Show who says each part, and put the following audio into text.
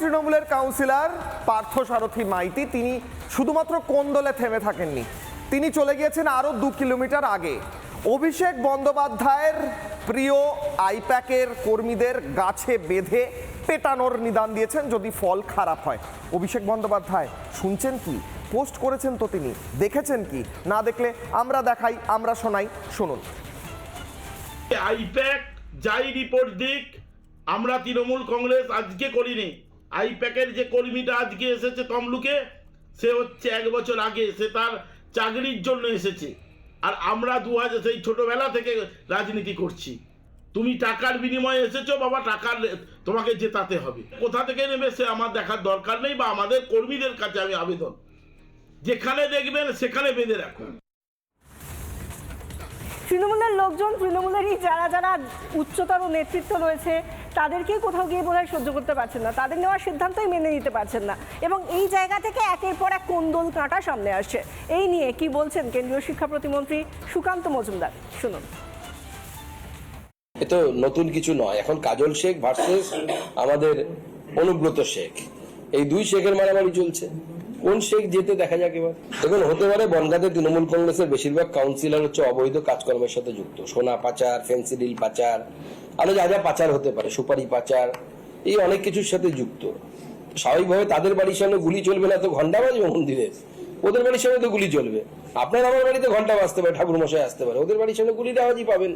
Speaker 1: তৃণমূলের কাউন্সিলর পার্থ সারথী মাইতি, তিনি শুধুমাত্র কোন্দলে থেমে থাকেননি, তিনি চলে গিয়েছেন আরও দু কিলোমিটার আগে। অভিষেক বন্দ্যোপাধ্যায়ের প্রিয় আইপ্যাকের কর্মীদের গাছে বেঁধে পেটানোর নিদান দিয়েছেন যদি ফল খারাপ হয়। অভিষেক বন্দ্যোপাধ্যায়, শুনছেন কি? পোস্ট করেছেন তো তিনি, দেখেছেন কি? না দেখলে আমরা দেখাই, আমরা শোনাই, শুনুন।
Speaker 2: আইপ্যাক, যাই রিপোর্ট দিক, আমরা তৃণমূল কংগ্রেস আজকে করিনি। আইপ্যাকের যে কর্মীটা আজকে এসেছে তমলুকে, সে হচ্ছে এক বছর আগে, সে তার চাকরির জন্য এসেছে। আর আমরা দু হাজার, সেই ছোটোবেলা থেকে রাজনীতি করছি। তুমি টাকার বিনিময়ে এসেছ, বাবা, টাকার তোমাকে জেতাতে হবে। কোথা থেকে নেবে সে আমার দেখার দরকার নেই, বা আমাদের কর্মীদের কাছে আমি আবেদন। যেখানে দেখবেন সেখানে বেঁধে রাখুন।
Speaker 3: তৃণমূলের লোকজন, তৃণমূলেরই যারা যারা উচ্চতর নেতৃত্ব রয়েছে, তাদেরকেই কোথাও গিয়ে বোধহয় সহ্য করতে পারছেন না। তাদের নেওয়ার সিদ্ধান্তই মেনে নিতে পারছেন না। এবং এই জায়গা থেকে একের পর এক কোন্দল কাঁটা সামনে আসছে। এই নিয়ে কি বলছেন কেন্দ্রীয় শিক্ষা প্রতিমন্ত্রী সুকান্ত মজুমদার? শুনুন।
Speaker 4: এ তো নতুন কিছু নয়। এখন কাজল শেখ ভার্সেস আমাদের অনুব্রত শেখ। এই দুই শেখের মারামারি চলছে। কোন শেখ যেতে দেখা যাক এবার। দেখুন, হতে পারে বনগাঁতে তৃণমূল কংগ্রেসের বেশিরভাগ কাউন্সিলর হচ্ছে অবৈধ কাজকর্মের সাথে যুক্ত। সোনা পাচার ফেন্সিডিল পাচার, আরও যা যা পাচার হতে পারে, সুপারি পাচার, এই অনেক কিছুর সাথে যুক্ত। স্বাভাবিকভাবে তাদের বাড়ির সামনে গুলি চলবে না তো ঘণ্টা বাজবে মন্দিরে ওদের বাড়ির সামনে তো গুলি চলবে। আপনার আমার বাড়িতে ঘণ্টা বাজতে পারে ঠাকুর মশাই আসতে পারে, ওদের বাড়ির সামনে গুলির আওয়াজই পাবেন।